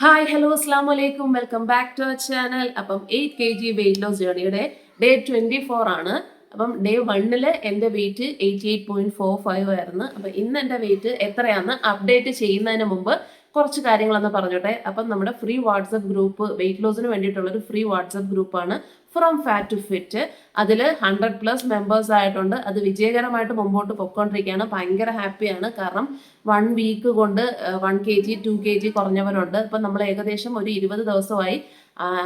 Hi hello അസ്സാം വലൈക്കും welcome back to our channel അപ്പം eight K G weight loss ജേണിയുടെ day twenty four ആണ്. അപ്പം ഡേ വണ്ണിൽ എന്റെ weight eighty eight point four five ആയിരുന്നു. അപ്പം ഇന്ന് എന്റെ വെയിറ്റ് എത്രയാണെന്ന് അപ്ഡേറ്റ് ചെയ്യുന്നതിന് മുമ്പ് കുറച്ച് കാര്യങ്ങളൊന്ന് പറഞ്ഞോട്ടെ. അപ്പം നമ്മുടെ ഫ്രീ വാട്സപ്പ് ഗ്രൂപ്പ് വെയിറ്റ് ലോസിന് വേണ്ടിയിട്ടുള്ള ഒരു ഫ്രീ വാട്സപ്പ് ഗ്രൂപ്പാണ് ഫ്രം ഫാറ്റ് ടു ഫിറ്റ് അതിൽ ഹൺഡ്രഡ് പ്ലസ് മെമ്പേഴ്സ് ആയിട്ടുണ്ട്. അത് വിജയകരമായിട്ട് മുമ്പോട്ട് പൊയ്ക്കൊണ്ടിരിക്കുകയാണ്. ഭയങ്കര ഹാപ്പിയാണ്. കാരണം വൺ വീക്ക് കൊണ്ട് one K G two K G കുറഞ്ഞവരുണ്ട്. ഇപ്പം നമ്മൾ ഏകദേശം ഒരു ഇരുപത് ദിവസമായി.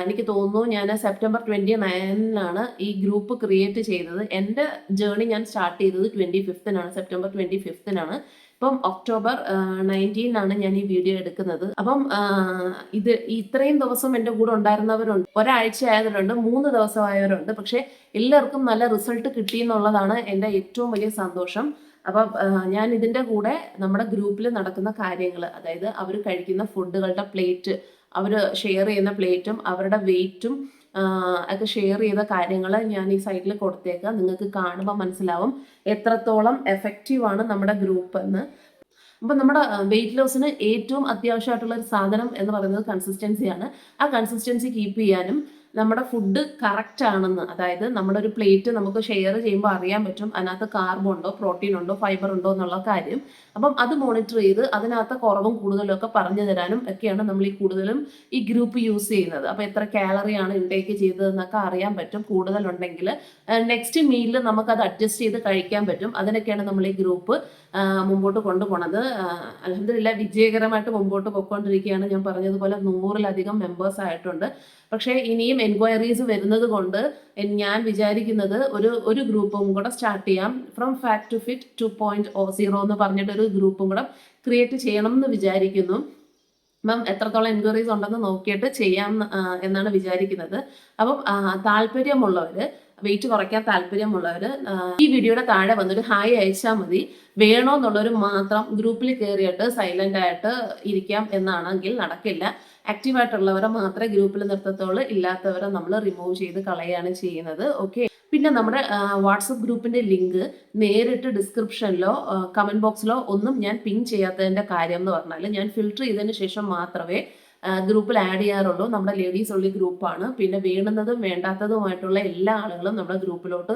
എനിക്ക് തോന്നുന്നു ഞാൻ സെപ്റ്റംബർ ട്വന്റി നയനിലാണ് ഈ ഗ്രൂപ്പ് ക്രിയേറ്റ് ചെയ്തത്. എന്റെ ജേണി ഞാൻ സ്റ്റാർട്ട് ചെയ്തത് ട്വന്റി ഫിഫ്തിനാണ് സെപ്റ്റംബർ ട്വന്റി ഫിഫ്തിനാണ് ഇപ്പം ഒക്ടോബർ നയന്റീനാണ് ഞാൻ ഈ വീഡിയോ എടുക്കുന്നത്. അപ്പം ഇത് ഇത്രയും ദിവസം എന്റെ കൂടെ ഉണ്ടായിരുന്നവരുണ്ട്. ഒരാഴ്ച ആയവരുണ്ട് മൂന്ന് ദിവസമായവരുണ്ട് പക്ഷേ എല്ലാവർക്കും നല്ല റിസൾട്ട് കിട്ടി എന്നുള്ളതാണ് എന്റെ ഏറ്റവും വലിയ സന്തോഷം. അപ്പം ഞാൻ ഇതിന്റെ കൂടെ നമ്മുടെ ഗ്രൂപ്പിൽ നടക്കുന്ന കാര്യങ്ങൾ അതായത് അവർ കഴിക്കുന്ന ഫുഡുകളുടെ പ്ലേറ്റ് അവർ ഷെയർ ചെയ്യുന്ന പ്ലേറ്റും അവരുടെ വെയിറ്റും ഒക്കെ ഷെയർ ചെയ്ത കാര്യങ്ങൾ ഞാൻ ഈ സൈഡിൽ കൊടുത്തേക്കാം. നിങ്ങൾക്ക് കാണുമ്പോൾ മനസ്സിലാവും എത്രത്തോളം എഫക്റ്റീവാണ് നമ്മുടെ ഗ്രൂപ്പ് എന്ന്. അപ്പം നമ്മുടെ വെയിറ്റ് ലോസിന് ഏറ്റവും അത്യാവശ്യമായിട്ടുള്ള ഒരു സാധനം എന്ന് പറയുന്നത് കൺസിസ്റ്റൻസിയാണ് ആ കൺസിസ്റ്റൻസി കീപ്പ് ചെയ്യാനും നമ്മുടെ ഫുഡ് കറക്റ്റ് ആണെന്ന്. അതായത് നമ്മുടെ ഒരു പ്ലേറ്റ് നമുക്ക് ഷെയർ ചെയ്യുമ്പോൾ അറിയാൻ പറ്റും അതിനകത്ത് കാർബൺ ഉണ്ടോ പ്രോട്ടീൻ ഉണ്ടോ ഫൈബർ ഉണ്ടോ എന്നുള്ള കാര്യം. അപ്പം അത് മോണിറ്റർ ചെയ്ത് അതിനകത്ത് കുറവും കൂടുതലും ഒക്കെ പറഞ്ഞു തരാനും ഒക്കെയാണ് നമ്മൾ ഈ കൂടുതലും ഈ ഗ്രൂപ്പ് യൂസ് ചെയ്യുന്നത്. അപ്പം എത്ര കാലറിയാണ് ഇൻടേക്ക് ചെയ്തതെന്നൊക്കെ അറിയാൻ പറ്റും. കൂടുതലുണ്ടെങ്കിൽ നെക്സ്റ്റ് മീലിൽ നമുക്ക് അത് അഡ്ജസ്റ്റ് ചെയ്ത് കഴിക്കാൻ പറ്റും. അതിനൊക്കെയാണ് നമ്മൾ ഈ ഗ്രൂപ്പ് മുമ്പോട്ട് കൊണ്ടുപോണത്. അലഹമില്ല വിജയകരമായിട്ട് മുമ്പോട്ട് പോയിക്കൊണ്ടിരിക്കുകയാണ് ഞാൻ പറഞ്ഞതുപോലെ നൂറിലധികം മെമ്പേഴ്സ് ആയിട്ടുണ്ട്. പക്ഷേ ഇനിയും എൻക്വയറീസ് വരുന്നത് കൊണ്ട് ഞാൻ വിചാരിക്കുന്നത് ഒരു ഒരു ഗ്രൂപ്പും കൂടെ സ്റ്റാർട്ട് ചെയ്യാം. From fat to fit two point O zero എന്ന് പറഞ്ഞിട്ട് ഒരു ഗ്രൂപ്പും കൂടെ ക്രിയേറ്റ് ചെയ്യണം എന്ന് വിചാരിക്കുന്നു. മാം എത്രത്തോളം എൻക്വയറീസ് ഉണ്ടെന്ന് നോക്കിയിട്ട് ചെയ്യാം എന്നാണ് വിചാരിക്കുന്നത്. അപ്പം താല്പര്യമുള്ളവർ വെയിറ്റ് കുറയ്ക്കാൻ താല്പര്യമുള്ളവർ ഈ വീഡിയോയുടെ താഴെ വന്നൊരു ഹായ് അയച്ചാൽ മതി. വേണോ എന്നുള്ളവർ മാത്രം ഗ്രൂപ്പിൽ കയറിയിട്ട് സൈലന്റ് ആയിട്ട് ഇരിക്കാം എന്നാണെങ്കിൽ നടക്കില്ല. ആക്റ്റീവായിട്ടുള്ളവരെ മാത്രമേ ഗ്രൂപ്പിൽ നിർത്തത്തുള്ളൂ. ഇല്ലാത്തവരെ നമ്മൾ റിമൂവ് ചെയ്ത് കളയാണ് ചെയ്യുന്നത്. ഓക്കെ പിന്നെ നമ്മുടെ വാട്സപ്പ് ഗ്രൂപ്പിന്റെ ലിങ്ക് നേരിട്ട് ഡിസ്ക്രിപ്ഷനിലോ കമന്റ് ബോക്സിലോ ഒന്നും ഞാൻ പിൻ ചെയ്യാത്തതിന്റെ കാര്യം എന്ന് പറഞ്ഞാൽ ഞാൻ ഫിൽട്ടർ ചെയ്തതിന് ശേഷം മാത്രമേ ഗ്രൂപ്പിൽ ആഡ് ചെയ്യാറുള്ളൂ. നമ്മുടെ ലേഡീസ് ഉള്ളി ഗ്രൂപ്പാണ്. പിന്നെ വേണ്ടുന്നതും വേണ്ടാത്തതുമായിട്ടുള്ള എല്ലാ ആളുകളും നമ്മുടെ ഗ്രൂപ്പിലോട്ട്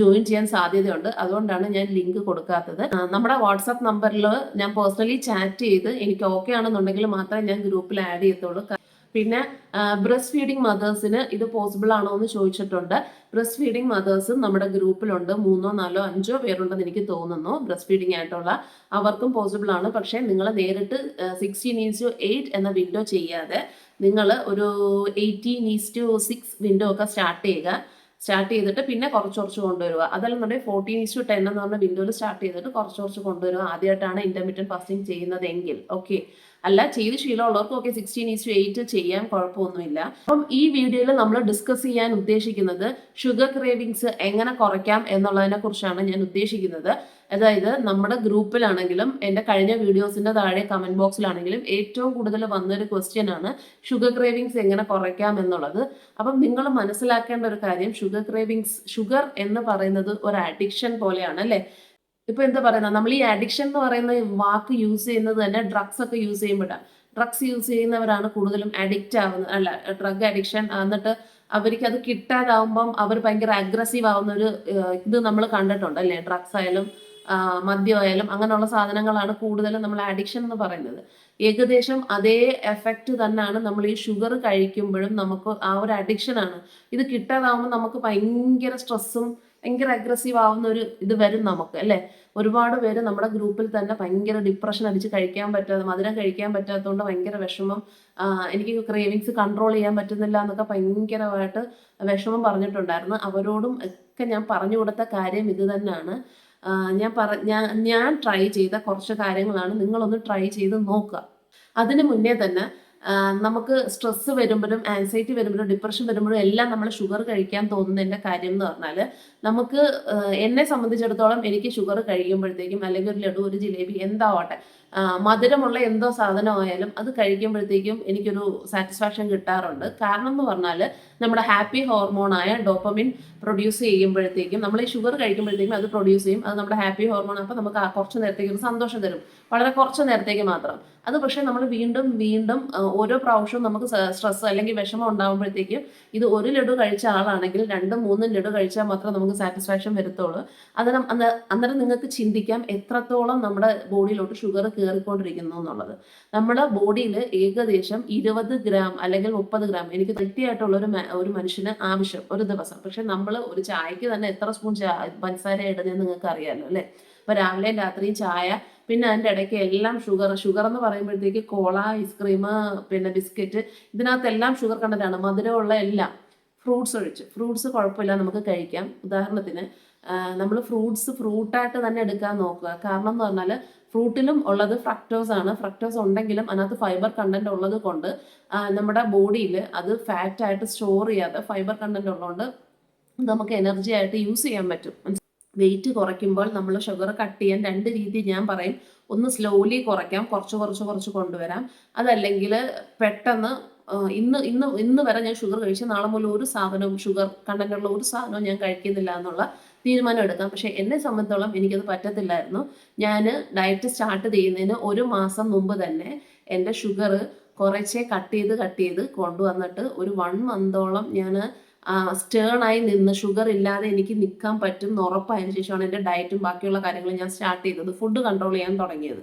ജോയിൻ ചെയ്യാൻ സാധ്യതയുണ്ട്. അതുകൊണ്ടാണ് ഞാൻ ലിങ്ക് കൊടുക്കാത്തത്. നമ്മുടെ വാട്സാപ്പ് നമ്പറിൽ ഞാൻ പേഴ്സണലി ചാറ്റ് ചെയ്ത് എനിക്ക് ഓക്കെ ആണെന്നുണ്ടെങ്കിൽ മാത്രമേ ഞാൻ ഗ്രൂപ്പിൽ ആഡ് ചെയ്യത്തുള്ളൂ. പിന്നെ ബ്രസ്റ്റ് ഫീഡിംഗ് മദേഴ്സിന് ഇത് പോസിബിൾ ആണോ എന്ന് ചോദിച്ചിട്ടുണ്ട്. ബ്രസ്റ്റ് ഫീഡിംഗ് മദേഴ്സും നമ്മുടെ ഗ്രൂപ്പിലുണ്ട്. മൂന്നോ നാലോ അഞ്ചോ പേരുണ്ടെന്ന് എനിക്ക് തോന്നുന്നു. ബ്രസ്റ്റ് ഫീഡിംഗ് ആയിട്ടുള്ള അവർക്കും പോസിബിൾ ആണ്. പക്ഷേ നിങ്ങൾ നേരിട്ട് സിക്സ്റ്റീൻ ഈസ് ടു എയ്റ്റ് എന്ന വിൻഡോ ചെയ്യാതെ നിങ്ങൾ ഒരു eighteen is to six window ഒക്കെ സ്റ്റാർട്ട് ചെയ്യുക. സ്റ്റാർട്ട് ചെയ്തിട്ട് പിന്നെ കുറച്ച് കുറച്ച് കൊണ്ടുവരിക. അതല്ലെന്നുണ്ടെങ്കിൽ ഫോർട്ടീൻ ടു ടെൻ എന്ന് പറഞ്ഞ വിൻഡോയിൽ സ്റ്റാർട്ട് ചെയ്തിട്ട് കുറച്ച് കുറച്ച് കൊണ്ടുവരിക. ആദ്യമായിട്ടാണ് ഇന്റർമീഡിയറ്റ് ഫാസ്റ്റിംഗ് ചെയ്യുന്നതെങ്കിൽ. ഓക്കെ അല്ല ചെയ്ത് ശീലമുള്ളവർക്കും ഒക്കെ സിക്സ്റ്റീൻ ഈസ് ടു എയ്റ്റ് ചെയ്യാൻ കുഴപ്പമൊന്നുമില്ല. അപ്പം ഈ വീഡിയോയിൽ നമ്മൾ ഡിസ്കസ് ചെയ്യാൻ ഉദ്ദേശിക്കുന്നത് ഷുഗർ ക്രേവിങ്സ് എങ്ങനെ കുറയ്ക്കാം എന്നുള്ളതിനെ കുറിച്ചാണ് ഞാൻ ഉദ്ദേശിക്കുന്നത്. അതായത് നമ്മുടെ ഗ്രൂപ്പിലാണെങ്കിലും എന്റെ കഴിഞ്ഞ വീഡിയോസിന്റെ താഴെ കമന്റ് ബോക്സിലാണെങ്കിലും ഏറ്റവും കൂടുതൽ വന്നൊരു ക്വസ്റ്റ്യൻ ആണ് ഷുഗർ ക്രേവിങ്സ് എങ്ങനെ കുറയ്ക്കാം എന്നുള്ളത്. അപ്പം നിങ്ങൾ മനസ്സിലാക്കേണ്ട ഒരു കാര്യം ഷുഗർ ക്രേവിങ്സ് ഷുഗർ എന്ന് പറയുന്നത് ഒരു അഡിക്ഷൻ പോലെയാണ് അല്ലേ? ഇപ്പൊ എന്താ പറയുന്നത് നമ്മൾ ഈ അഡിക്ഷൻ എന്ന് പറയുന്ന വാക്ക് യൂസ് ചെയ്യുന്നത് തന്നെ ഡ്രഗ്സ് ഒക്കെ യൂസ് ചെയ്യുമ്പോഴാണ് ഡ്രഗ്സ് യൂസ് ചെയ്യുന്നവരാണ് കൂടുതലും അഡിക്റ്റ് ആവുന്നത്. അല്ല ഡ്രഗ് അഡിക്ഷൻ എന്നിട്ട് അവർക്ക് അത് കിട്ടാതാവുമ്പം അവർ ഭയങ്കര അഗ്രസീവ് ആവുന്ന ഒരു ഇത് നമ്മൾ കണ്ടിട്ടുണ്ട് അല്ലേ? ഡ്രഗ്സ് ആയാലും മദ്യമായാലും അങ്ങനെയുള്ള സാധനങ്ങളാണ് കൂടുതലും നമ്മൾ അഡിക്ഷൻ എന്ന് പറയുന്നത്. ഏകദേശം അതേ എഫക്റ്റ് തന്നെയാണ് നമ്മൾ ഈ ഷുഗർ കഴിക്കുമ്പോഴും നമുക്ക് ആ ഒരു അഡിക്ഷൻ ആണ്. ഇത് കിട്ടാതാവുമ്പോൾ നമുക്ക് ഭയങ്കര സ്ട്രെസ്സും ഭയങ്കര അഗ്രസീവ് ആവുന്ന ഒരു ഇത് വരും നമുക്ക് അല്ലേ? ഒരുപാട് പേര് നമ്മുടെ ഗ്രൂപ്പിൽ തന്നെ ഭയങ്കര ഡിപ്രഷൻ അടിച്ച് കഴിക്കാൻ പറ്റാതെ മധുരം കഴിക്കാൻ പറ്റാത്തതുകൊണ്ട് ഭയങ്കര വിഷമം എനിക്ക് ക്രേവിങ്സ് കൺട്രോൾ ചെയ്യാൻ പറ്റുന്നില്ല എന്നൊക്കെ ഭയങ്കരമായിട്ട് വിഷമം പറഞ്ഞിട്ടുണ്ടായിരുന്നു. അവരോടും ഒക്കെ ഞാൻ പറഞ്ഞു കൊടുത്ത കാര്യം ഇത് തന്നെയാണ്. ഞാൻ പറ ഞാൻ ഞാൻ ട്രൈ ചെയ്ത കുറച്ച് കാര്യങ്ങളാണ് നിങ്ങളൊന്ന് ട്രൈ ചെയ്ത് നോക്കുക. അതിന് മുന്നേ തന്നെ നമുക്ക് സ്ട്രെസ് വരുമ്പോഴും ആൻസൈറ്റി വരുമ്പോഴും ഡിപ്രഷൻ വരുമ്പോഴും എല്ലാം നമ്മൾ ഷുഗർ കഴിക്കാൻ തോന്നുന്നതിന്റെ കാര്യം എന്ന് പറഞ്ഞാൽ നമുക്ക് എന്നെ സംബന്ധിച്ചിടത്തോളം എനിക്ക് ഷുഗർ കഴിക്കുമ്പോഴത്തേക്കും അല്ലെങ്കിൽ ഒരു ലഡു ഒരു ജിലേബി എന്താവട്ടെ മധുരമുള്ള എന്തോ സാധനമായാലും അത് കഴിക്കുമ്പോഴത്തേക്കും എനിക്കൊരു സാറ്റിസ്ഫാക്ഷൻ കിട്ടാറുണ്ട്. കാരണം എന്ന് പറഞ്ഞാൽ നമ്മുടെ ഹാപ്പി ഹോർമോണായ ഡോപ്പമിൻ പ്രൊഡ്യൂസ് ചെയ്യുമ്പോഴത്തേക്കും നമ്മൾ ഈ ഷുഗർ കഴിക്കുമ്പോഴത്തേക്കും അത് പ്രൊഡ്യൂസ് ചെയ്യും. അത് നമ്മുടെ ഹാപ്പി ഹോർമോൺ അപ്പോൾ നമുക്ക് കുറച്ച് നേരത്തേക്ക് ഒരു സന്തോഷം തരും. വളരെ കുറച്ച് നേരത്തേക്ക് മാത്രം. അത് പക്ഷേ നമ്മൾ വീണ്ടും വീണ്ടും ഓരോ പ്രാവശ്യവും നമുക്ക് സ്ട്രെസ് അല്ലെങ്കിൽ വിഷമം ഉണ്ടാകുമ്പോഴത്തേക്കും ഇത് ഒരു ലഡു കഴിച്ച ആളാണെങ്കിൽ രണ്ടും മൂന്നും ലഡു കഴിച്ചാൽ മാത്രം നമുക്ക് സാറ്റിസ്ഫാക്ഷൻ വരത്തുള്ളൂ. അന്നേരം അന്ന- അന്നേരം നിങ്ങൾക്ക് ചിന്തിക്കാം എത്രത്തോളം നമ്മുടെ ബോഡിയിലോട്ട് ഷുഗർ കയറിക്കൊണ്ടിരിക്കുന്നു എന്നുള്ളത്. നമ്മുടെ ബോഡിയിൽ ഏകദേശം ഇരുപത് ഗ്രാം അല്ലെങ്കിൽ മുപ്പത് ഗ്രാം എനിക്ക് തൃപ്തിയായിട്ടുള്ള ഒരു ഒരു മനുഷ്യന് ആവശ്യം ഒരു ദിവസം. പക്ഷെ നമ്മൾ ഒരു ചായക്ക് തന്നെ എത്ര സ്പൂൺ പഞ്ചസാര ഇടുന്നതെന്ന് നിങ്ങൾക്ക് അറിയാമല്ലോ അല്ലേ? അപ്പൊ രാവിലെയും രാത്രിയും ചായ പിന്നെ അതിന്റെ ഇടയ്ക്ക് എല്ലാം ഷുഗർ ഷുഗർ എന്ന് പറയുമ്പോഴത്തേക്ക് കോള ഐസ്ക്രീം പിന്നെ ബിസ്ക്കറ്റ് ഇതിനകത്തെല്ലാം ഷുഗർ കണ്ടതാണ് മധുരമുള്ള എല്ലാം ഫ്രൂട്ട്സ് ഒഴിച്ച്. ഫ്രൂട്ട്സ് കുഴപ്പമില്ല നമുക്ക് കഴിക്കാം. ഉദാഹരണത്തിന് നമ്മൾ ഫ്രൂട്ട്സ് ഫ്രൂട്ടായിട്ട് തന്നെ എടുക്കാൻ നോക്കുക. കാരണം എന്ന് പറഞ്ഞാൽ ഫ്രൂട്ടിലും ഉള്ളത് ഫ്രക്ടോസ് ആണ്. ഫ്രക്ടോസ് ഉണ്ടെങ്കിലും അതിനകത്ത് ഫൈബർ കണ്ടന്റ് ഉള്ളത് കൊണ്ട് നമ്മുടെ ബോഡിയിൽ അത് ഫാറ്റായിട്ട് സ്റ്റോർ ചെയ്യാതെ ഫൈബർ കണ്ടന്റ് ഉള്ളതുകൊണ്ട് നമുക്ക് എനർജി ആയിട്ട് യൂസ് ചെയ്യാൻ പറ്റും. വെയിറ്റ് കുറയ്ക്കുമ്പോൾ നമ്മൾ ഷുഗർ കട്ട് ചെയ്യാൻ രണ്ട് രീതി ഞാൻ പറയും. ഒന്ന് സ്ലോലി കുറയ്ക്കാം കുറച്ച് കുറച്ച് കുറച്ച് കൊണ്ടുവരാം. അതല്ലെങ്കിൽ പെട്ടെന്ന് ഇന്ന് ഇന്ന് ഇന്ന് വരെ ഞാൻ ഷുഗർ കഴിച്ച് നാളെ മുതൽ ഒരു സാധനവും ഷുഗർ കണ്ടന്റുള്ള ഒരു സാധനവും ഞാൻ കഴിക്കുന്നില്ല എന്നുള്ള തീരുമാനം എടുക്കാം. പക്ഷെ എന്നെ സംബന്ധിച്ചോളം എനിക്കത് പറ്റത്തില്ലായിരുന്നു. ഞാൻ ഡയറ്റ് സ്റ്റാർട്ട് ചെയ്യുന്നതിന് ഒരു മാസം മുമ്പ് തന്നെ എന്റെ ഷുഗർ കുറച്ചേ കട്ട് ചെയ്ത് കട്ട് ചെയ്ത് കൊണ്ടുവന്നിട്ട് ഒരു വൺ മന്തോളം ഞാൻ സ്റ്റേണായി നിന്ന് ഷുഗർ ഇല്ലാതെ എനിക്ക് നിൽക്കാൻ പറ്റും എന്ന് ഉറപ്പായതിനു ശേഷമാണ് എന്റെ ഡയറ്റും ബാക്കിയുള്ള കാര്യങ്ങളും ഞാൻ സ്റ്റാർട്ട് ചെയ്തത് ഫുഡ് കൺട്രോൾ ചെയ്യാൻ തുടങ്ങിയത്.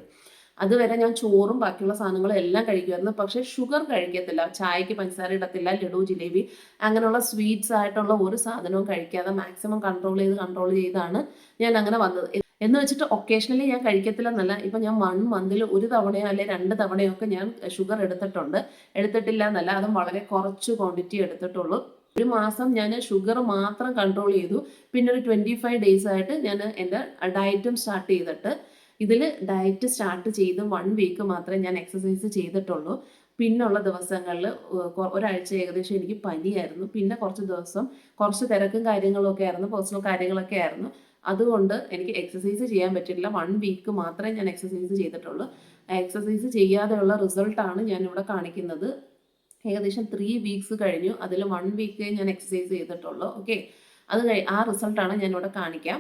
അതുവരെ ഞാൻ ചോറും ബാക്കിയുള്ള സാധനങ്ങളും എല്ലാം കഴിക്കുമായിരുന്നു. പക്ഷേ ഷുഗർ കഴിക്കത്തില്ല ചായക്ക് പഞ്ചസാര ഇടത്തില്ല ലഡു ജിലേബി അങ്ങനെയുള്ള സ്വീറ്റ്സ് ആയിട്ടുള്ള ഒരു സാധനവും കഴിക്കാതെ മാക്സിമം കൺട്രോൾ ചെയ്ത് കൺട്രോൾ ചെയ്താണ് ഞാൻ അങ്ങനെ വന്നത്. എന്ന് വെച്ചിട്ട് ഒക്കേഷണലി ഞാൻ കഴിക്കത്തില്ലെന്നല്ല ഇപ്പം ഞാൻ വൺ മന്തിൽ ഒരു തവണയോ അല്ലെ രണ്ട് തവണയോ ഒക്കെ ഞാൻ ഷുഗർ എടുത്തിട്ടുണ്ട്. എടുത്തിട്ടില്ല എന്നല്ല അതും വളരെ കുറച്ച് ക്വാണ്ടിറ്റി എടുത്തിട്ടുള്ളൂ. ഒരു മാസം ഞാൻ ഷുഗർ മാത്രം കൺട്രോൾ ചെയ്തു. പിന്നെ ഒരു ട്വന്റി ഫൈവ് ഡേയ്സ് ആയിട്ട് ഞാൻ എന്റെ ഡയറ്റും സ്റ്റാർട്ട് ചെയ്തിട്ട് ഇതിൽ ഡയറ്റ് സ്റ്റാർട്ട് ചെയ്ത് വൺ വീക്ക് മാത്രമേ ഞാൻ എക്സസൈസ് ചെയ്തിട്ടുള്ളൂ. പിന്നുള്ള ദിവസങ്ങളിൽ ഒരാഴ്ച ഏകദേശം എനിക്ക് പനിയായിരുന്നു. പിന്നെ കുറച്ച് ദിവസം കുറച്ച് തിരക്കും കാര്യങ്ങളൊക്കെ ആയിരുന്നു പേഴ്സണൽ കാര്യങ്ങളൊക്കെ ആയിരുന്നു. അതുകൊണ്ട് എനിക്ക് എക്സസൈസ് ചെയ്യാൻ പറ്റില്ല വൺ വീക്ക് മാത്രമേ ഞാൻ എക്സസൈസ് ചെയ്തിട്ടുള്ളൂ. എക്സസൈസ് ചെയ്യാതെയുള്ള റിസൾട്ടാണ് ഞാൻ ഇവിടെ കാണിക്കുന്നത്. ഏകദേശം ത്രീ വീക്സ് കഴിഞ്ഞു. അതിൽ വൺ വീക്ക് ഞാൻ എക്സസൈസ് ചെയ്തിട്ടുള്ളൂ. ഓക്കെ അത് കഴി ആ റിസൾട്ടാണ് ഞാൻ ഇവിടെ കാണിക്കാം.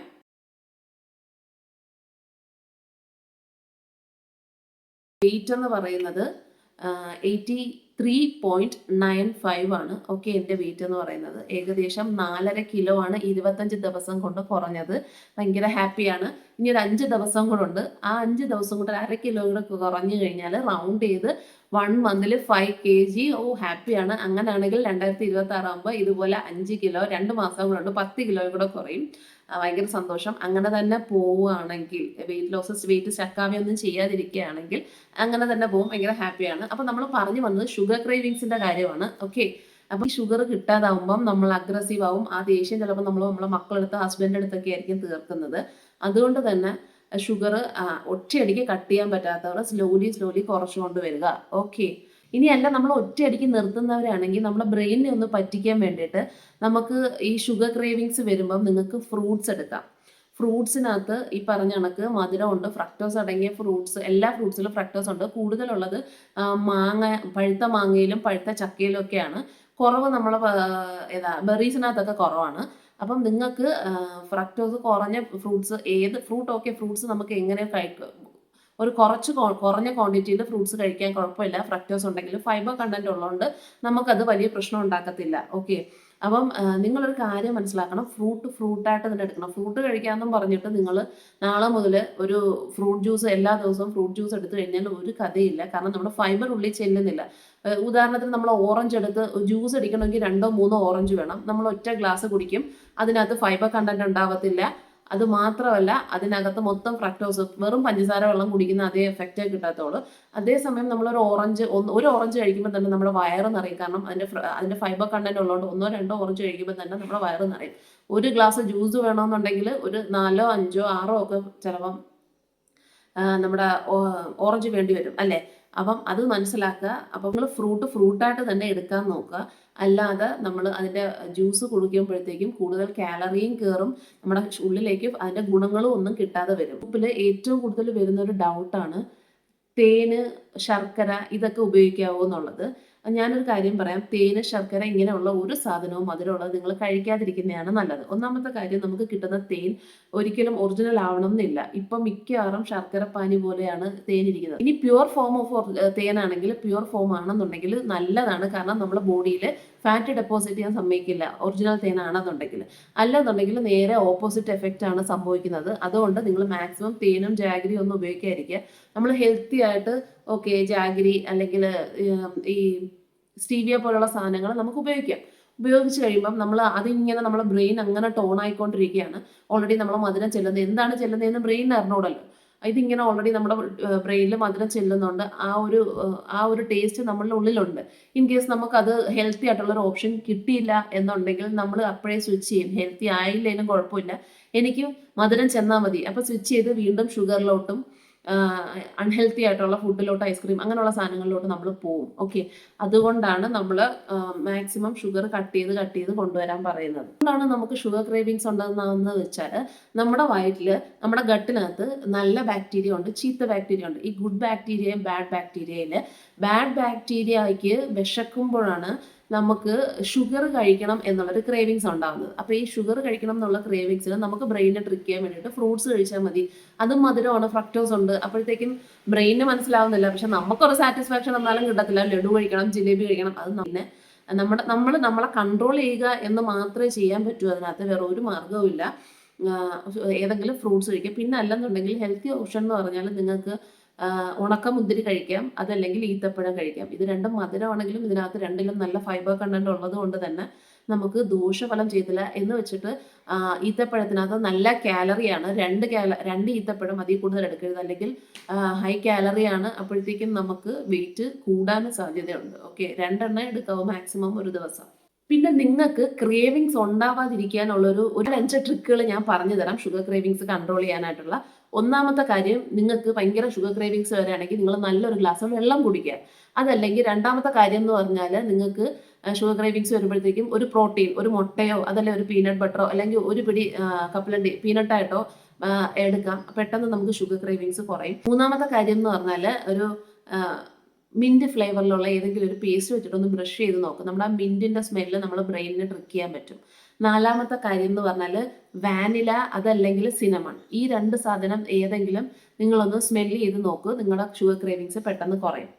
വെയിറ്റ് എന്ന് പറയുന്നത് eighty three point nine five ആണ്. ഓക്കെ എന്റെ വെയിറ്റ് എന്ന് പറയുന്നത്. ഏകദേശം നാലര കിലോ ആണ് ഇരുപത്തഞ്ച് ദിവസം കൊണ്ട് കുറഞ്ഞത്. ഭയങ്കര ഹാപ്പിയാണ് ഇനി ഒരു അഞ്ച് ദിവസം കൂടെ ഉണ്ട്. ആ അഞ്ച് ദിവസം ഒരു അര കിലോ കൂടെ കുറഞ്ഞു കഴിഞ്ഞാൽ റൗണ്ട് ചെയ്ത് വൺ മന്തിൽ ഫൈവ് കെ ജി ഓ ഹാപ്പിയാണ് അങ്ങനെയാണെങ്കിൽ രണ്ടായിരത്തി ഇരുപത്തി ആറാകുമ്പോൾ ഇതുപോലെ അഞ്ച് കിലോ രണ്ട് മാസം കൂടെ ഉണ്ട് പത്ത് കിലോ കൂടെ കുറയും. ഭയങ്കര സന്തോഷം. അങ്ങനെ തന്നെ പോവുകയാണെങ്കിൽ വെയിറ്റ് ലോസസ് വെയിറ്റ് സ്റ്റക്കാവി ഒന്നും ചെയ്യാതിരിക്കുകയാണെങ്കിൽ അങ്ങനെ തന്നെ പോകും ഭയങ്കര ഹാപ്പിയാണ് അപ്പം നമ്മൾ പറഞ്ഞു വന്നത് ഷുഗർ ക്രേവിങ്സിന്റെ കാര്യമാണ്. ഓക്കെ അപ്പം ഈ ഷുഗർ കിട്ടാതാവുമ്പം നമ്മൾ അഗ്രസീവ് ആവും. ആ ദേഷ്യം ചിലപ്പോൾ നമ്മൾ നമ്മളെ മക്കളെടുത്ത് ഹസ്ബൻഡ് അടുത്തൊക്കെ ആയിരിക്കും തീർക്കുന്നത്. അതുകൊണ്ട് തന്നെ ഷുഗർ ഒറ്റയടിക്ക് കട്ട് ചെയ്യാൻ പറ്റാത്തവർ സ്ലോലി സ്ലോലി കുറച്ചുകൊണ്ട് വരിക. ഓക്കെ ഇനിയല്ല നമ്മൾ ഒറ്റയടിക്ക് നിർത്തുന്നവരാണെങ്കിൽ നമ്മുടെ ബ്രെയിനിനെ ഒന്ന് പറ്റിക്കാൻ വേണ്ടിയിട്ട് നമുക്ക് ഈ ഷുഗർ ക്രേവിങ്സ് വരുമ്പം നിങ്ങൾക്ക് ഫ്രൂട്ട്സ് എടുക്കാം. ഫ്രൂട്ട്സിനകത്ത് ഈ പറഞ്ഞ കണക്ക് മധുരമുണ്ട് ഫ്രക്ടോസ് അടങ്ങിയ ഫ്രൂട്ട്സ് എല്ലാ ഫ്രൂട്ട്സിലും ഫ്രക്ടോസ് ഉണ്ട്. കൂടുതലുള്ളത് മാങ്ങ പഴുത്ത മാങ്ങയിലും പഴുത്ത ചക്കയിലും ഒക്കെയാണ്. കുറവ് നമ്മൾ ഏതാ ബെറീസിനകത്തൊക്കെ കുറവാണ്. അപ്പം നിങ്ങൾക്ക് ഫ്രക്ടോസ് കുറഞ്ഞ ഫ്രൂട്ട്സ് ഏത് ഫ്രൂട്ട് ഓക്കെ ഫ്രൂട്ട്സ് നമുക്ക് എങ്ങനെ ഒരു കുറച്ച് കുറഞ്ഞ ക്വാണ്ടിറ്റിയിൽ ഫ്രൂട്ട്സ് കഴിക്കാൻ കുഴപ്പമില്ല. ഫ്രക്ടോസ് ഉണ്ടെങ്കിലും ഫൈബർ കണ്ടന്റ് ഉള്ളതുകൊണ്ട് നമുക്കത് വലിയ പ്രശ്നം ഉണ്ടാക്കത്തില്ല. ഓക്കെ അപ്പം നിങ്ങളൊരു കാര്യം മനസ്സിലാക്കണം. ഫ്രൂട്ട് ഫ്രൂട്ടായിട്ട് തന്നെ എടുക്കണം. ഫ്രൂട്ട് കഴിക്കാമെന്നും പറഞ്ഞിട്ട് നിങ്ങൾ നാളെ മുതൽ ഒരു ഫ്രൂട്ട് ജ്യൂസ് എല്ലാ ദിവസവും ഫ്രൂട്ട് ജ്യൂസ് എടുത്തു കഴിഞ്ഞാൽ ഒരു കഥയില്ല. കാരണം നമ്മുടെ ഫൈബർ ഉള്ളിൽ ചെല്ലുന്നില്ല. ഉദാഹരണത്തിന് നമ്മൾ ഓറഞ്ച് എടുത്ത് ജ്യൂസ് അടിക്കണമെങ്കിൽ രണ്ടോ മൂന്നോ ഓറഞ്ച് വേണം. നമ്മൾ ഒറ്റ ഗ്ലാസ് കുടിക്കും. അതിനകത്ത് ഫൈബർ കണ്ടന്റ് ഉണ്ടാവത്തില്ല. അത് മാത്രമല്ല അതിനകത്ത് മൊത്തം ഫ്രക്ടോസ് വെറും പഞ്ചസാര വെള്ളം കുടിക്കുന്ന അതേ എഫക്റ്റേ കിട്ടാത്തോളൂ അതേസമയം നമ്മളൊരു ഓറഞ്ച് ഒന്ന് ഒരു ഓറഞ്ച് കഴിക്കുമ്പോൾ തന്നെ നമ്മുടെ വയറ് നിറയും. കാരണം അതിന്റെ അതിന്റെ ഫൈബർ കണ്ടന്റ് ഉള്ളതുകൊണ്ട് ഒന്നോ രണ്ടോ ഓറഞ്ച് കഴിക്കുമ്പോൾ തന്നെ നമ്മുടെ വയറ് നിറയും. ഒരു ഗ്ലാസ് ജ്യൂസ് വേണമെന്നുണ്ടെങ്കിൽ ഒരു നാലോ അഞ്ചോ ആറോ ഒക്കെ ചിലപ്പം നമ്മുടെ ഓറഞ്ച് വേണ്ടി വരും അല്ലേ? അപ്പം അത് മനസ്സിലാക്കുക. അപ്പം നിങ്ങൾ ഫ്രൂട്ട് ഫ്രൂട്ടായിട്ട് തന്നെ എടുക്കാൻ നോക്കുക. അല്ലാതെ നമ്മൾ അതിന്റെ ജ്യൂസ് കുടിക്കുമ്പോഴത്തേക്കും കൂടുതൽ കാലറിയും കയറും നമ്മുടെ ഉള്ളിലേക്ക് അതിന്റെ ഗുണങ്ങളും ഒന്നും കിട്ടാതെ വരും. ഉപ്പിൽ ഏറ്റവും കൂടുതൽ വരുന്ന ഒരു ഡൗട്ടാണ് തേന് ശർക്കര ഇതൊക്കെ ഉപയോഗിക്കാവോ എന്നുള്ളത്. ഞാനൊരു കാര്യം പറയാം. തേന് ശർക്കര ഇങ്ങനെയുള്ള ഒരു സാധനവും മധുരമുള്ളത് നിങ്ങൾ കഴിക്കാതിരിക്കുന്നതാണ് നല്ലത്. ഒന്നാമത്തെ കാര്യം നമുക്ക് കിട്ടുന്ന തേൻ ഒരിക്കലും ഒറിജിനൽ ആവണം എന്നില്ല ഇപ്പം മിക്കവാറും ശർക്കര പാനി പോലെയാണ് തേൻ ഇരിക്കുന്നത്. ഇനി പ്യുവർ ഫോം ഓഫ് തേനാണെങ്കിൽ പ്യുവർ ഫോം ആണെന്നുണ്ടെങ്കിൽ നല്ലതാണ്. കാരണം നമ്മുടെ ബോഡിയിൽ ഫാറ്റ് ഡെപ്പോസിറ്റ് ചെയ്യാൻ സമ്മതിക്കില്ല. ഒറിജിനൽ തേനാണെന്നുണ്ടെങ്കിൽ. അല്ലെന്നുണ്ടെങ്കിൽ നേരെ ഓപ്പോസിറ്റ് എഫക്റ്റ് ആണ് സംഭവിക്കുന്നത്. അതുകൊണ്ട് നിങ്ങൾ മാക്സിമം തേനും ജാഗരിയും ഒന്നും ഉപയോഗിക്കാതിരിക്കുക. നമ്മൾ ഹെൽത്തി ആയിട്ട് ഓക്കെ ജാഗരി അല്ലെങ്കിൽ ഈ സ്റ്റീവിയ പോലുള്ള സാധനങ്ങൾ നമുക്ക് ഉപയോഗിക്കാം. ഉപയോഗിച്ച് കഴിയുമ്പം നമ്മൾ അതിങ്ങനെ നമ്മുടെ ബ്രെയിൻ അങ്ങനെ ടോൺ ആയിക്കൊണ്ടിരിക്കുകയാണ്. ഓൾറെഡി നമ്മൾ മധുരം ചെല്ലുന്നത്. എന്താണ് ചെല്ലുന്നതെന്ന് ബ്രെയിൻ അറിഞ്ഞൂടല്ലോ. ഇതിങ്ങനെ ഓൾറെഡി നമ്മുടെ ബ്രെയിനിൽ മധുരം ചെല്ലുന്നുണ്ട്. ആ ഒരു ആ ഒരു ടേസ്റ്റ് നമ്മളുടെ ഉള്ളിലുണ്ട്. ഇൻ കേസ് നമുക്കത് ഹെൽത്തി ആയിട്ടുള്ള ഒരു ഓപ്ഷൻ കിട്ടിയില്ല എന്നുണ്ടെങ്കിൽ നമ്മൾ അപ്പോഴേ സ്വിച്ച് ചെയ്യും. ഹെൽത്തി ആയില്ലേലും കുഴപ്പമില്ല. എനിക്ക് മധുരം ചെന്നാൽ മതി. അപ്പോൾ സ്വിച്ച് ചെയ്ത് വീണ്ടും ഷുഗറിലോട്ടും അൺഹെൽത്തി ആയിട്ടുള്ള ഫുഡിലോട്ട് ഐസ്ക്രീം അങ്ങനെയുള്ള സാധനങ്ങളിലോട്ട് നമ്മൾ പോവും. ഓക്കെ അതുകൊണ്ടാണ് നമ്മൾ മാക്സിമം ഷുഗർ കട്ട് ചെയ്ത് കട്ട് ചെയ്ത് കൊണ്ടുവരാൻ പറയുന്നത്. അതുകൊണ്ടാണ് നമുക്ക് ഷുഗർ ക്രേവിങ്സ് ഉണ്ടെന്ന് വെച്ചാൽ നമ്മുടെ വയറ്റിൽ നമ്മുടെ ഗട്ടിനകത്ത് നല്ല ബാക്ടീരിയ ഉണ്ട് ചീത്ത ബാക്ടീരിയ ഉണ്ട്. ഈ ഗുഡ് ബാക്ടീരിയയും ബാഡ് ബാക്ടീരിയയിൽ ബാഡ് ബാക്ടീരിയയ്ക്ക് വിശക്കുമ്പോഴാണ് നമുക്ക് ഷുഗർ കഴിക്കണം എന്നുള്ളൊരു ക്രേവിങ്സ് ഉണ്ടാകുന്നത് അപ്പോൾ ഈ ഷുഗർ കഴിക്കണം എന്നുള്ള ക്രേവിങ്സിൽ നമുക്ക് ബ്രെയിനെ ട്രിക്ക് ചെയ്യാൻ വേണ്ടിയിട്ട് ഫ്രൂട്ട്സ് കഴിച്ചാൽ മതി. അതും മധുരമാണ് ഫ്രക്ടോസ് ഉണ്ട്. അപ്പോഴത്തേക്കും ബ്രെയിനിന് മനസ്സിലാവുന്നില്ല. പക്ഷെ നമുക്കൊരു സാറ്റിസ്ഫാക്ഷൻ എന്നാലും കിട്ടത്തില്ല. ലഡു കഴിക്കണം ജിലേബി കഴിക്കണം. അത് പിന്നെ നമ്മുടെ നമ്മൾ നമ്മളെ കൺട്രോൾ ചെയ്യുക എന്ന് മാത്രമേ ചെയ്യാൻ പറ്റൂ. അതിനകത്ത് വേറെ ഒരു മാർഗവും ഏതെങ്കിലും ഫ്രൂട്ട്സ് കഴിക്കുക. പിന്നെ അല്ലെന്നുണ്ടെങ്കിൽ ഹെൽത്തി ഓപ്ഷൻ എന്ന് പറഞ്ഞാൽ നിങ്ങൾക്ക് ആഹ് ഉണക്ക മുന്തിരി കഴിക്കാം അതല്ലെങ്കിൽ ഈത്തപ്പഴം കഴിക്കാം. ഇത് രണ്ടും മധുരമാണെങ്കിലും ഇതിനകത്ത് രണ്ടിലും നല്ല ഫൈബർ കണ്ടന്റ് ഉള്ളത് കൊണ്ട് തന്നെ നമുക്ക് ദോഷഫലം ചെയ്തില്ല എന്ന് വെച്ചിട്ട് ഈത്തപ്പഴത്തിനകത്ത് നല്ല കാലറിയാണ് രണ്ട് കാല രണ്ട് ഈത്തപ്പഴം അതിൽ കൂടുതൽ എടുക്കരുത്. അല്ലെങ്കിൽ ഹൈ കാലറിയാണ് അപ്പോഴത്തേക്കും നമുക്ക് വെയിറ്റ് കൂടാനും സാധ്യതയുണ്ട്. ഓക്കെ രണ്ടെണ്ണം എടുക്കാവൂ മാക്സിമം ഒരു ദിവസം. പിന്നെ നിങ്ങൾക്ക് ക്രേവിങ്സ് ഉണ്ടാവാതിരിക്കാനുള്ളൊരു ഒരു അഞ്ച് ട്രിക്കുകൾ ഞാൻ പറഞ്ഞു തരാം ഷുഗർ ക്രേവിങ്സ് കൺട്രോൾ ചെയ്യാനായിട്ടുള്ള ഒന്നാമത്തെ കാര്യം നിങ്ങൾക്ക് ഭയങ്കര ഷുഗർ ക്രേവിങ്സ് വരികയാണെങ്കിൽ നിങ്ങൾ നല്ലൊരു ഗ്ലാസ് വെള്ളം കുടിക്കുക. അതല്ലെങ്കിൽ രണ്ടാമത്തെ കാര്യം എന്ന് പറഞ്ഞാൽ നിങ്ങൾക്ക് ഷുഗർ ക്രേവിങ്സ് വരുമ്പോഴത്തേക്കും ഒരു പ്രോട്ടീൻ ഒരു മുട്ടയോ അതല്ല ഒരു പീനട്ട് ബട്ടറോ അല്ലെങ്കിൽ ഒരു പിടി കപ്പലണ്ടി പീനട്ടായിട്ടോ എടുക്കാം. പെട്ടെന്ന് നമുക്ക് ഷുഗർ ക്രേവിങ്സ് കുറയും. മൂന്നാമത്തെ കാര്യം എന്ന് പറഞ്ഞാൽ ഒരു മിന്റ് ഫ്ലേവറിലുള്ള ഏതെങ്കിലും ഒരു പേസ്റ്റ് വെച്ചിട്ടൊന്ന് ബ്രഷ് ചെയ്ത് നോക്കും. നമ്മുടെ ആ മിന്റിന്റെ സ്മെല്ല് നമ്മൾ ബ്രെയിനിന് ട്രിക്ക് ചെയ്യാൻ പറ്റും. നാലാമത്തെ കാര്യം എന്ന് പറഞ്ഞാൽ വാനില അതല്ലെങ്കിൽ സിനമൺ. ഈ രണ്ട് സാധനം ഏതെങ്കിലും നിങ്ങളൊന്ന് സ്മെൽ ചെയ്ത് നോക്കൂ. നിങ്ങളുടെ ഷുഗർ ക്രേവിങ്സ് പെട്ടെന്ന് കുറയും.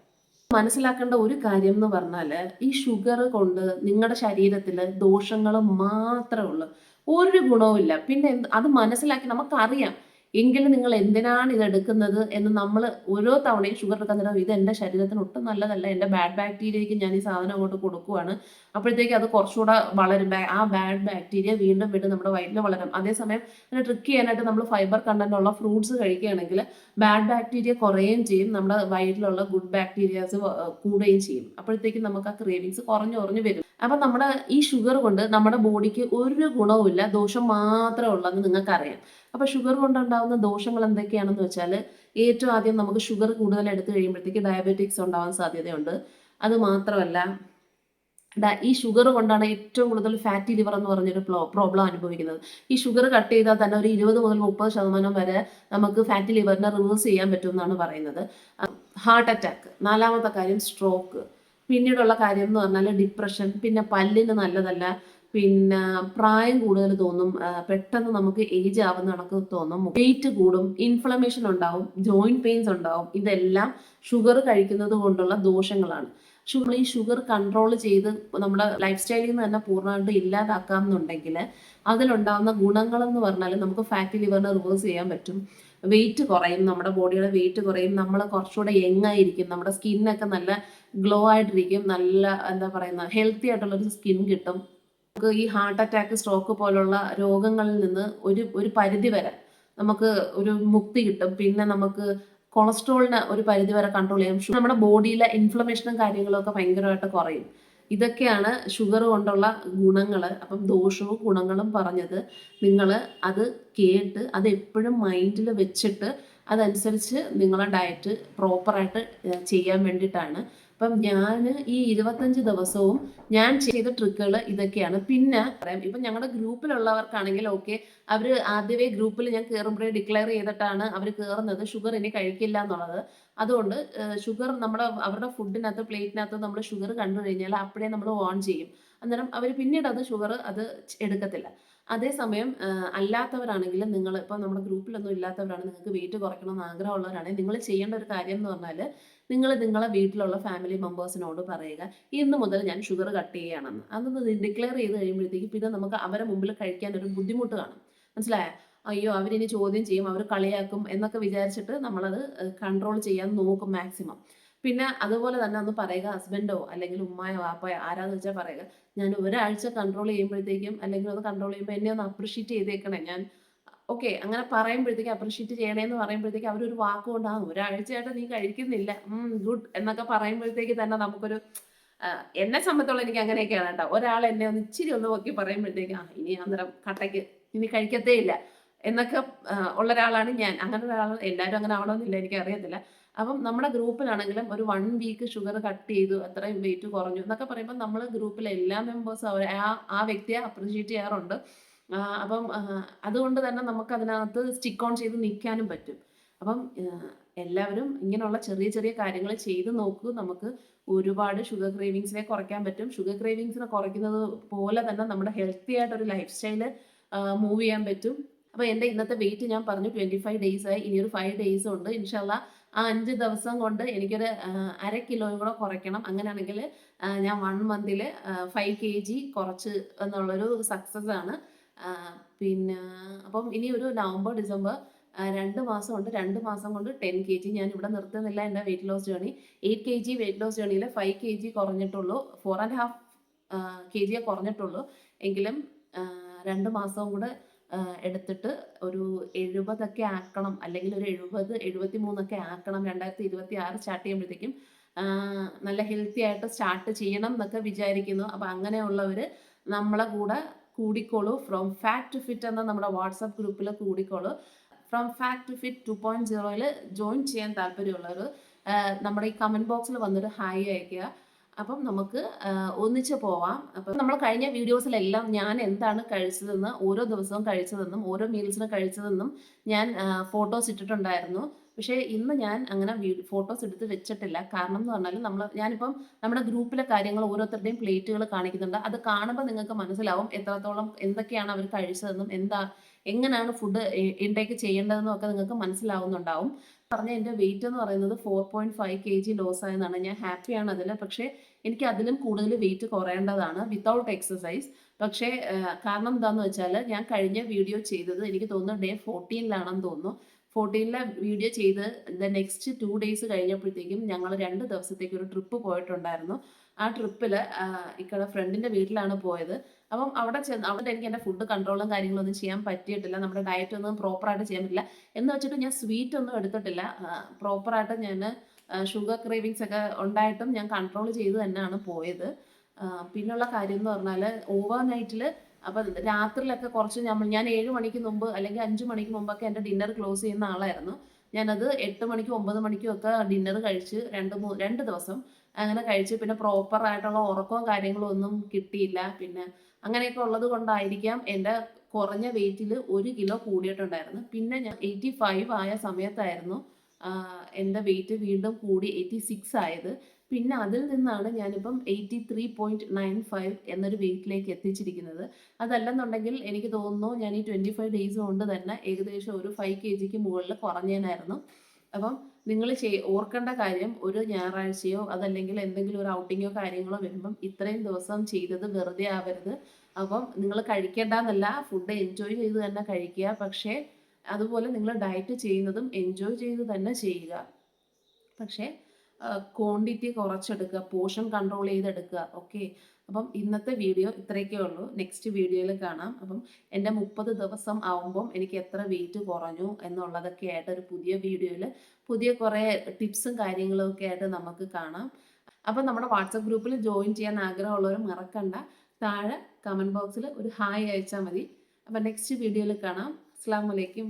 മനസ്സിലാക്കേണ്ട ഒരു കാര്യം എന്ന് പറഞ്ഞാൽ ഈ ഷുഗർ കൊണ്ട് നിങ്ങളുടെ ശരീരത്തിൽ ദോഷങ്ങൾ മാത്രമേ ഉള്ളൂ. ഒരു ഗുണവും ഇല്ല പിന്നെ അത് മനസ്സിലാക്കി നമുക്കറിയാം. എങ്കിലും നിങ്ങൾ എന്തിനാണ് ഇത് എടുക്കുന്നത് എന്ന് നമ്മൾ ഓരോ തവണയും ഷുഗർ എടുക്കുന്നിടം ഇത് എന്റെ ശരീരത്തിന് ഒട്ടും നല്ലതല്ല. എന്റെ ബാഡ് ബാക്ടീരിയയ്ക്ക് ഞാൻ ഈ സാധനം അങ്ങോട്ട് കൊടുക്കുവാണ്. അപ്പോഴത്തേക്ക് അത് കുറച്ചുകൂടെ വളരും. ആ ബാഡ് ബാക്ടീരിയ വീണ്ടും വീണ്ടും നമ്മുടെ വയറ്റിൽ വളരും. അതേസമയം അതിനെ ട്രിക്ക് ചെയ്യാനായിട്ട് നമ്മൾ ഫൈബർ കണ്ടന്റ് ഉള്ള ഫ്രൂട്ട്സ് കഴിക്കുകയാണെങ്കിൽ ബാഡ് ബാക്ടീരിയ കുറയുകയും ചെയ്യും. നമ്മുടെ വയറ്റിലുള്ള ഗുഡ് ബാക്ടീരിയാസ് കൂടുകയും ചെയ്യും. അപ്പോഴത്തേക്കും നമുക്ക് ആ ക്രേവിങ്സ് കുറഞ്ഞു കുറഞ്ഞു വരും. അപ്പം നമ്മുടെ ഈ ഷുഗർ കൊണ്ട് നമ്മുടെ ബോഡിക്ക് ഒരു ഗുണവുമില്ല. ദോഷം മാത്രമേ ഉള്ളെന്ന് നിങ്ങൾക്കറിയാം. അപ്പോൾ ഷുഗർ കൊണ്ടുണ്ടാകുന്ന ദോഷങ്ങൾ എന്തൊക്കെയാണെന്ന് വെച്ചാൽ ഏറ്റവും ആദ്യം നമുക്ക് ഷുഗർ കൂടുതൽ എടുത്തു കഴിയുമ്പോഴത്തേക്ക് ഡയബറ്റിക്സ് ഉണ്ടാവാൻ സാധ്യതയുണ്ട്. അത് മാത്രമല്ല ഈ ഷുഗർ കൊണ്ടാണ് ഏറ്റവും കൂടുതൽ ഫാറ്റി ലിവർ എന്ന് പറഞ്ഞൊരു പ്രോബ്ലം അനുഭവിക്കുന്നത്. ഈ ഷുഗർ കട്ട് ചെയ്താൽ തന്നെ ഒരു ഇരുപത് മുതൽ മുപ്പത് ശതമാനം വരെ നമുക്ക് ഫാറ്റി ലിവറിനെ റിവേഴ്സ് ചെയ്യാൻ പറ്റും എന്നാണ് പറയുന്നത് ഹാർട്ട് അറ്റാക്ക് നാലാമത്തെ കാര്യം സ്ട്രോക്ക് പിന്നീടുള്ള കാര്യം എന്ന് പറഞ്ഞാൽ ഡിപ്രഷൻ പിന്നെ പല്ലിന് നല്ലതല്ല പിന്നെ പ്രായം കൂടുതൽ തോന്നും പെട്ടെന്ന് നമുക്ക് ഏജ് ആവുന്ന കണക്ക് തോന്നും വെയിറ്റ് കൂടും ഇൻഫ്ലമേഷൻ ഉണ്ടാവും ജോയിന്റ് പെയിൻസ് ഉണ്ടാവും ഇതെല്ലാം ഷുഗർ കഴിക്കുന്നത് കൊണ്ടുള്ള ദോഷങ്ങളാണ്. നമ്മൾ ഈ ഷുഗർ കൺട്രോൾ ചെയ്ത് നമ്മുടെ ലൈഫ് സ്റ്റൈലിൽ നിന്ന് തന്നെ പൂർണമായിട്ട് ഇല്ലാതാക്കാം എന്നുണ്ടെങ്കിൽ അതിലുണ്ടാകുന്ന ഗുണങ്ങളെന്ന് പറഞ്ഞാൽ നമുക്ക് ഫാറ്റി ലിവറിനെ റിവേഴ്സ് ചെയ്യാൻ പറ്റും. വെയിറ്റ് കുറയും നമ്മുടെ ബോഡിയുടെ വെയിറ്റ് കുറയും നമ്മൾ കുറച്ചുകൂടെ യങ് ആയിരിക്കും നമ്മുടെ സ്കിന്നൊക്കെ നല്ല ഗ്ലോ ആയിട്ടിരിക്കും നല്ല എന്താ പറയുന്ന ഹെൽത്തി ആയിട്ടുള്ളൊരു സ്കിൻ കിട്ടും. നമുക്ക് ഈ ഹാർട്ട് അറ്റാക്ക് സ്ട്രോക്ക് പോലുള്ള രോഗങ്ങളിൽ നിന്ന് ഒരു ഒരു പരിധി വരെ നമുക്ക് ഒരു മുക്തി കിട്ടും. പിന്നെ നമുക്ക് കൊളസ്ട്രോളിനെ ഒരു പരിധി വരെ കൺട്രോൾ ചെയ്യാം. നമ്മുടെ ബോഡിയിലെ ഇൻഫ്ലമേഷനും കാര്യങ്ങളും ഒക്കെ ഭയങ്കരമായിട്ട് കുറയും. ഇതൊക്കെയാണ് ഷുഗർ കൊണ്ടുള്ള ഗുണങ്ങൾ അപ്പം ദോഷവും ഗുണങ്ങളും പറഞ്ഞത്. നിങ്ങൾ അത് കേട്ട് അത് എപ്പോഴും മൈൻഡിൽ വെച്ചിട്ട് അതനുസരിച്ച് നിങ്ങളെ ഡയറ്റ് പ്രോപ്പറായിട്ട് ചെയ്യാൻ വേണ്ടിയിട്ടാണ് അപ്പം ഞാൻ ഈ ഇരുപത്തഞ്ച് ദിവസവും ഞാൻ ചെയ്ത ട്രിക്കുകൾ ഇതൊക്കെയാണ്. പിന്നെ പറയാം ഇപ്പം ഞങ്ങളുടെ ഗ്രൂപ്പിലുള്ളവർക്കാണെങ്കിൽ ഓക്കെ അവർ ആദ്യമേ ഗ്രൂപ്പിൽ ഞാൻ കയറുമ്പോഴേ ഡിക്ലെയർ ചെയ്തിട്ടാണ് അവർ കയറുന്നത് ഷുഗർ ഇനി കഴിക്കില്ല എന്നുള്ളത്. അതുകൊണ്ട് ഷുഗർ നമ്മുടെ അവരുടെ ഫുഡിനകത്ത് പ്ലേറ്റിനകത്ത് നമ്മൾ ഷുഗർ കണ്ടു കഴിഞ്ഞാൽ അപ്പോഴേ നമ്മൾ ഓൺ ചെയ്യും. അന്നേരം അവർ പിന്നീട് അത് ഷുഗർ അത് എടുക്കത്തില്ല. അതേസമയം അല്ലാത്തവരാണെങ്കിൽ നിങ്ങൾ ഇപ്പോൾ നമ്മുടെ ഗ്രൂപ്പിലൊന്നും ഇല്ലാത്തവരാണ് നിങ്ങൾക്ക് വെയിറ്റ് കുറയ്ക്കണമെന്ന് ആഗ്രഹമുള്ളവരാണെങ്കിൽ നിങ്ങൾ ചെയ്യേണ്ട ഒരു കാര്യം എന്ന് പറഞ്ഞാൽ നിങ്ങൾ നിങ്ങളെ വീട്ടിലുള്ള ഫാമിലി മെമ്പേഴ്സിനോട് പറയുക ഇന്ന് മുതൽ ഞാൻ ഷുഗർ കട്ട് ചെയ്യുകയാണെന്ന്. അതൊന്ന് ഡിക്ലെയർ ചെയ്ത് കഴിയുമ്പോഴത്തേക്ക് പിന്നെ നമുക്ക് അവരെ മുമ്പിൽ കഴിക്കാൻ ഒരു ബുദ്ധിമുട്ട് കാണും. മനസ്സിലായോ? അയ്യോ അവരിനി ചോദ്യം ചെയ്യും അവർ കളിയാക്കും എന്നൊക്കെ വിചാരിച്ചിട്ട് നമ്മളത് കൺട്രോൾ ചെയ്യാൻ നോക്കും മാക്സിമം പിന്നെ അതുപോലെ തന്നെ ഒന്ന് പറയുക ഹസ്ബൻഡോ അല്ലെങ്കിൽ ഉമ്മായോ വാപ്പയോ ആരാന്ന് വെച്ചാൽ പറയുക ഞാൻ ഒരാഴ്ച കൺട്രോൾ ചെയ്യുമ്പോഴത്തേക്കും അല്ലെങ്കിൽ ഒന്ന് കൺട്രോൾ ചെയ്യുമ്പോൾ എന്നെ ഒന്ന് അപ്രിഷ്യേറ്റ് ചെയ്തേക്കണേ ഞാൻ ഓക്കെ അങ്ങനെ പറയുമ്പോഴത്തേക്ക് അപ്രിഷ്യേറ്റ് ചെയ്യണേന്ന് പറയുമ്പോഴത്തേക്ക് അവരൊരു വാക്കുകൊണ്ടാകും ഒരാഴ്ചയായിട്ട് നീ കഴിക്കുന്നില്ല. ഗുഡ്. എന്നൊക്കെ പറയുമ്പോഴത്തേക്ക് തന്നെ നമുക്കൊരു എന്നെ സംബന്ധിച്ചോളം എനിക്ക് അങ്ങനെയൊക്കെയാണ് കേട്ടോ. ഒരാൾ എന്നെ ഒന്ന് ഇച്ചിരി ഒന്ന് നോക്കി പറയുമ്പോഴത്തേക്ക് ആ ഇനി അന്നേരം കട്ടയ്ക്ക് ഇനി കഴിക്കത്തേ ഇല്ല. എന്നൊക്കെ ഉള്ള ഒരാളാണ് ഞാൻ. അങ്ങനെ ഒരാൾ എല്ലാവരും അങ്ങനെ ആവണമെന്നില്ല എനിക്ക് അറിയത്തില്ല അപ്പം നമ്മുടെ ഗ്രൂപ്പിലാണെങ്കിലും ഒരു വൺ വീക്ക് ഷുഗർ കട്ട് ചെയ്തു അത്രയും വെയിറ്റ് കുറഞ്ഞു എന്നൊക്കെ പറയുമ്പോൾ നമ്മൾ ഗ്രൂപ്പിലെ എല്ലാ മെമ്പേഴ്സും അവർ ആ ആ വ്യക്തിയെ അപ്രീഷിയേറ്റ് ചെയ്യാറുണ്ട്. അപ്പം അതുകൊണ്ട് തന്നെ നമുക്ക് അതിനകത്ത് സ്റ്റിക്ക് ഓൺ ചെയ്ത് നിൽക്കാനും പറ്റും. അപ്പം എല്ലാവരും ഇങ്ങനെയുള്ള ചെറിയ ചെറിയ കാര്യങ്ങൾ ചെയ്ത് നോക്കൂ. നമുക്ക് ഒരുപാട് ഷുഗർ ക്രേവിങ്സിനെ കുറയ്ക്കാൻ പറ്റും. ഷുഗർ ക്രേവിങ്സിനെ കുറയ്ക്കുന്നത് പോലെ തന്നെ നമ്മുടെ ഹെൽത്തി ആയിട്ടൊരു ലൈഫ് സ്റ്റൈൽ മൂവ് ചെയ്യാൻ പറ്റും. അപ്പോൾ എന്റെ ഇന്നത്തെ വെയിറ്റ് ഞാൻ പറഞ്ഞു ട്വന്റി ഫൈവ് ഡേയ്സ് ആയി. ഒരു ഫൈവ് ഡേയ്സ് ഉണ്ട്. ഇൻഷാല്ല ആ അഞ്ച് ദിവസം കൊണ്ട് എനിക്കൊരു അര കിലോയും കൂടെ കുറയ്ക്കണം. അങ്ങനെയാണെങ്കിൽ ഞാൻ വൺ മന്തിൽ ഫൈവ് കെ ജി കുറച്ച് എന്നുള്ളൊരു സക്സസ് ആണ്. പിന്നെ അപ്പം ഇനി ഒരു നവംബർ ഡിസംബർ രണ്ട് മാസം കൊണ്ട് രണ്ട് മാസം കൊണ്ട് ടെൻ കെ ജി ഞാൻ ഇവിടെ നിർത്തുന്നില്ല എന്റെ weight loss journey eight K G weight loss ജേണിയിൽ five K G കുറഞ്ഞിട്ടുള്ളൂ ഫോർ ആൻഡ് ഹാഫ് കെ ജിയെ കുറഞ്ഞിട്ടുള്ളൂ. എങ്കിലും രണ്ട് മാസവും കൂടെ എടുത്തിട്ട് ഒരു എഴുപതൊക്കെ ആക്കണം. അല്ലെങ്കിൽ ഒരു എഴുപത് എഴുപത്തി മൂന്നൊക്കെ ആക്കണം. രണ്ടായിരത്തി ഇരുപത്തി ആറ് സ്റ്റാർട്ട് ചെയ്യുമ്പോഴത്തേക്കും നല്ല ഹെൽത്തി ആയിട്ട് സ്റ്റാർട്ട് ചെയ്യണം എന്നൊക്കെ വിചാരിക്കുന്നു. അപ്പം അങ്ങനെയുള്ളവർ നമ്മളെ കൂടെ കൂടിക്കോളൂ. ഫ്രോം ഫാക്ട് ടു ഫിറ്റ് എന്ന നമ്മുടെ വാട്സപ്പ് ഗ്രൂപ്പിൽ കൂടിക്കോളൂ. From fat to fit two point സീറോയിൽ ജോയിൻ ചെയ്യാൻ താല്പര്യമുള്ളവർ നമ്മുടെ ഈ കമന്റ് ബോക്സിൽ വന്നിട്ട് ഹായ് അയക്കുക അപ്പം നമുക്ക് ഒന്നിച്ച് പോവാം. അപ്പം നമ്മൾ കഴിഞ്ഞ വീഡിയോസിലെല്ലാം ഞാൻ എന്താണ് കഴിച്ചതെന്ന് ഓരോ ദിവസവും കഴിച്ചതെന്നും ഓരോ മീൽസിന് കഴിച്ചതെന്നും ഞാൻ ഫോട്ടോസ് ഇട്ടിട്ടുണ്ടായിരുന്നു. പക്ഷേ ഇന്ന് ഞാൻ അങ്ങനെ ഫോട്ടോസ് എടുത്ത് വെച്ചിട്ടില്ല. കാരണം എന്ന് പറഞ്ഞാൽ നമ്മൾ ഞാനിപ്പം നമ്മുടെ ഗ്രൂപ്പിലെ കാര്യങ്ങൾ ഓരോരുത്തരുടെയും പ്ലേറ്റുകൾ കാണിക്കുന്നുണ്ട്. അത് കാണുമ്പോൾ നിങ്ങൾക്ക് മനസ്സിലാവും എത്രത്തോളം എന്തൊക്കെയാണ് അവർ കഴിച്ചതെന്നും എന്താ എങ്ങനെയാണ് ഫുഡ് ഇൻടേക്ക് ചെയ്യേണ്ടതെന്നും ഒക്കെ നിങ്ങൾക്ക് മനസ്സിലാവുന്നുണ്ടാവും. പറഞ്ഞ എന്റെ വെയിറ്റ് എന്ന് പറയുന്നത് four point five K G loss ആയെന്നാണ്. ഞാൻ ഹാപ്പിയാണ് അതിൽ പക്ഷേ എനിക്ക് അതിലും കൂടുതൽ വെയിറ്റ് കുറയേണ്ടതാണ് വിത്തൗട്ട് എക്സസൈസ് പക്ഷേ കാരണം എന്താണെന്ന് വെച്ചാൽ ഞാൻ കഴിഞ്ഞ വീഡിയോ ചെയ്തത് എനിക്ക് തോന്നുന്നു ഡേ ഫോർട്ടീനിലാണെന്ന് തോന്നുന്നു. ഫോർട്ടീനിലെ വീഡിയോ ചെയ്ത് ദ നെക്സ്റ്റ് ടു ഡേയ്സ് കഴിഞ്ഞപ്പോഴത്തേക്കും ഞങ്ങൾ രണ്ട് ദിവസത്തേക്ക് ഒരു ട്രിപ്പ് പോയിട്ടുണ്ടായിരുന്നു. ആ ട്രിപ്പിൽ ഇക്കടെ ഫ്രണ്ടിന്റെ വീട്ടിലാണ് പോയത്. അപ്പം അവിടെ ചെന്ന് അവിടെ എനിക്ക് എന്റെ ഫുഡ് കൺട്രോളും കാര്യങ്ങളൊന്നും ചെയ്യാൻ പറ്റിയിട്ടില്ല. നമ്മുടെ ഡയറ്റ് ഒന്നും പ്രോപ്പറായിട്ട് ചെയ്യാൻ പറ്റില്ല. എന്ന് വെച്ചിട്ട് ഞാൻ സ്വീറ്റ് ഒന്നും എടുത്തിട്ടില്ല. പ്രോപ്പറായിട്ട് ഞാൻ ഷുഗർ ക്രേവിങ്സ് ഒക്കെ ഉണ്ടായിട്ടും ഞാൻ കൺട്രോൾ ചെയ്ത് തന്നെയാണ് പോയത്. പിന്നുള്ള കാര്യം എന്ന് പറഞ്ഞാൽ ഓവർ നൈറ്റിൽ അപ്പം രാത്രിയിലൊക്കെ കുറച്ച് നമ്മൾ ഞാൻ ഏഴ് മണിക്ക് മുമ്പ് അല്ലെങ്കിൽ അഞ്ച് മണിക്ക് മുമ്പൊക്കെ എന്റെ ഡിന്നർ ക്ലോസ് ചെയ്യുന്ന ആളായിരുന്നു. ഞാനത് എട്ട് മണിക്കും ഒമ്പത് മണിക്കും ഒക്കെ ഡിന്നർ കഴിച്ച് രണ്ട് മൂ രണ്ട് ദിവസം അങ്ങനെ കഴിച്ച് പിന്നെ പ്രോപ്പർ ആയിട്ടുള്ള ഉറക്കവും കാര്യങ്ങളും ഒന്നും കിട്ടിയില്ല. പിന്നെ അങ്ങനെയൊക്കെ ഉള്ളത് കൊണ്ടായിരിക്കാം എന്റെ കുറഞ്ഞ വെയിറ്റിൽ ഒരു കിലോ കൂടിയിട്ടുണ്ടായിരുന്നു. പിന്നെ ഞാൻ എയ്റ്റി ഫൈവ് ആയ സമയത്തായിരുന്നു എന്റെ വെയിറ്റ് വീണ്ടും കൂടി എയ്റ്റി സിക്സ് ആയത്. പിന്നെ അതിൽ നിന്നാണ് ഞാനിപ്പം eighty three point nine five എന്നൊരു വെയിറ്റിലേക്ക് എത്തിച്ചിരിക്കുന്നത്. അതല്ലെന്നുണ്ടെങ്കിൽ എനിക്ക് തോന്നുന്നു ഞാൻ ഈ ട്വന്റി ഫൈവ് ഡേയ്സ് കൊണ്ട് തന്നെ ഏകദേശം ഒരു ഫൈവ് കെ ജിക്ക് മുകളിൽ കുറഞ്ഞേനായിരുന്നു. അപ്പം നിങ്ങൾ ചെയ് ഓർക്കേണ്ട കാര്യം ഒരു ഞായറാഴ്ചയോ അതല്ലെങ്കിൽ എന്തെങ്കിലും ഒരു ഔട്ടിങ്ങോ കാര്യങ്ങളോ വരുമ്പം ഇത്രയും ദിവസം ചെയ്തത് വെറുതെ ആവരുത്. അപ്പം നിങ്ങൾ കഴിക്കേണ്ടെന്നല്ല ഫുഡ് എൻജോയ് ചെയ്ത് തന്നെ കഴിക്കുക. പക്ഷേ അതുപോലെ നിങ്ങൾ ഡയറ്റ് ചെയ്യുന്നതും എൻജോയ് ചെയ്ത് തന്നെ ചെയ്യുക. പക്ഷേ ക്വാണ്ടിറ്റി കുറച്ചെടുക്കുക പോർഷൻ കൺട്രോൾ ചെയ്തെടുക്കുക. ഓക്കെ അപ്പം ഇന്നത്തെ വീഡിയോ ഇത്രയൊക്കെ ഉള്ളൂ. നെക്സ്റ്റ് വീഡിയോയിൽ കാണാം. അപ്പം എന്റെ മുപ്പത് ദിവസം ആവുമ്പം എനിക്ക് എത്ര വെയിറ്റ് കുറഞ്ഞു എന്നുള്ളതൊക്കെ ആയിട്ട് ഒരു പുതിയ വീഡിയോയിൽ പുതിയ കുറേ ടിപ്സും കാര്യങ്ങളും ഒക്കെ ആയിട്ട് നമുക്ക് കാണാം. അപ്പം നമ്മുടെ വാട്സപ്പ് ഗ്രൂപ്പിൽ ജോയിൻ ചെയ്യാൻ ആഗ്രഹമുള്ളവർ മറക്കണ്ട. താഴെ കമന്റ് ബോക്സിൽ ഒരു ഹായ് അയച്ചാൽ മതി. അപ്പം നെക്സ്റ്റ് വീഡിയോയിൽ കാണാം. അസ്സാം വലൈക്കും